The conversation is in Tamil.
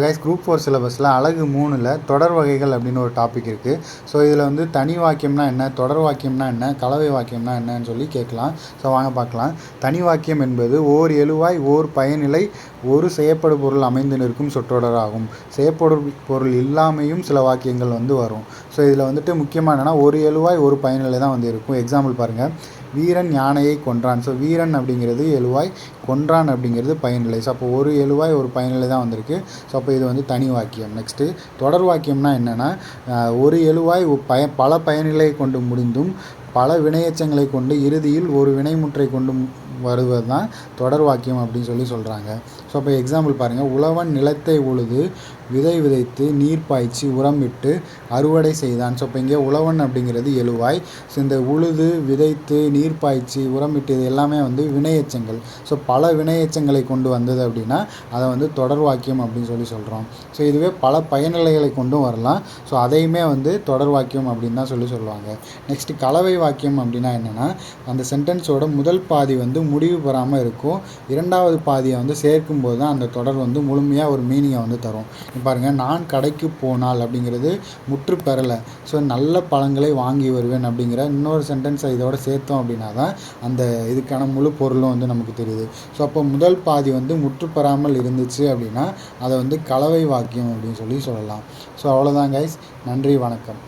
கைஸ் குரூப் ஃபோர் சிலபஸில் அழகு மூணில் தொடர் வகைகள் அப்படின்னு ஒரு டாபிக் இருக்குது ஸோ இதில் வந்து தனி வாக்கியம்னா என்ன தொடர் வாக்கியம்னா என்ன கலவை வாக்கியம்னா என்னன்னு சொல்லி கேட்கலாம். ஸோ வாங்க பார்க்கலாம். தனி வாக்கியம் என்பது ஓர் எழுவாய் ஓர் பயனிலை ஒரு செய்யப்படு பொருள் அமைந்து நிற்கும் சொற்றொடர் ஆகும். செய்யப்படு பொருள் இல்லாமையும் சில வாக்கியங்கள் வந்து வரும். ஸோ இதில் வந்துட்டு முக்கியமாக என்னென்னா ஒரு எழுவாய் ஒரு பயனிலை தான் வந்து இருக்கும். எக்ஸாம்பிள் பாருங்கள் வீரன் யானையை கொன்றான். ஸோ வீரன் அப்படிங்கிறது எழுவாய் கொன்றான் அப்படிங்கிறது பயனிலை ஸோ அப்போ ஒரு எழுவாய் ஒரு பயனிலை தான் வந்திருக்கு. ஸோ அப்போ இது வந்து தனி வாக்கியம். நெக்ஸ்ட்டு தொடர் வாக்கியம்னா என்னென்னா ஒரு எழுவாய் பய பல பயனிலை கொண்டு முடிந்தும் பல வினையச்சங்களை கொண்டு இறுதியில் ஒரு வினைமுற்றை கொண்டு வருவது தான் தொடர் வாக்கியம் அப்படின்னு சொல்லி சொல்கிறாங்க ஸோ இப்போ எக்ஸாம்பிள் பாருங்கள் உழவன் நிலத்தை உழுது விதை விதைத்து நீர் பாய்ச்சி உரமிட்டு அறுவடை செய்தான். ஸோ இப்போ இங்கே உழவன் அப்படிங்கிறது எழுவாய். ஸோ இந்த உழுது விதைத்து நீர் பாய்ச்சி உரமிட்டு இது எல்லாமே வந்து வினையச்சங்கள். ஸோ பல வினையச்சங்களை கொண்டு வந்தது அப்படின்னா அதை வந்து தொடர் வாக்கியம் அப்படின்னு சொல்லி சொல்கிறோம் ஸோ இதுவே பல பயனிலைகளை கொண்டும் வரலாம். ஸோ அதையுமே வந்து தொடர் வாக்கியம் அப்படின்னு தான் சொல்லி சொல்லுவாங்க. நெக்ஸ்ட்டு கலவை வாக்கியம் அப்படின்னா என்னென்னா அந்த சென்டென்ஸோட முதல் பாதி வந்து முடிவு பெறாமல் இருக்கும். இரண்டாவது பாதியை வந்து சேர்க்கும் போது தான் அந்த தொடர் வந்து முழுமையாக ஒரு மீனிங்கை வந்து தரும். பாருங்கள் நான் கடைக்கு போனால் அப்படிங்கிறது முற்று பெறலை. ஸோ நல்ல பழங்களை வாங்கி வருவேன் அப்படிங்கிற இன்னொரு சென்டென்ஸை இதோட சேர்த்தோம் அப்படின்னா தான் அந்த இதுக்கான முழு பொருளும் வந்து நமக்கு தெரியுது. ஸோ அப்போ முதல் பாதி வந்து முற்று பெறாமல் இருந்துச்சு அப்படின்னா அதை வந்து கலவை வாக்கியம் அப்படின்னு சொல்லி சொல்லலாம். ஸோ அவ்வளோதான் கைஸ் நன்றி வணக்கம்.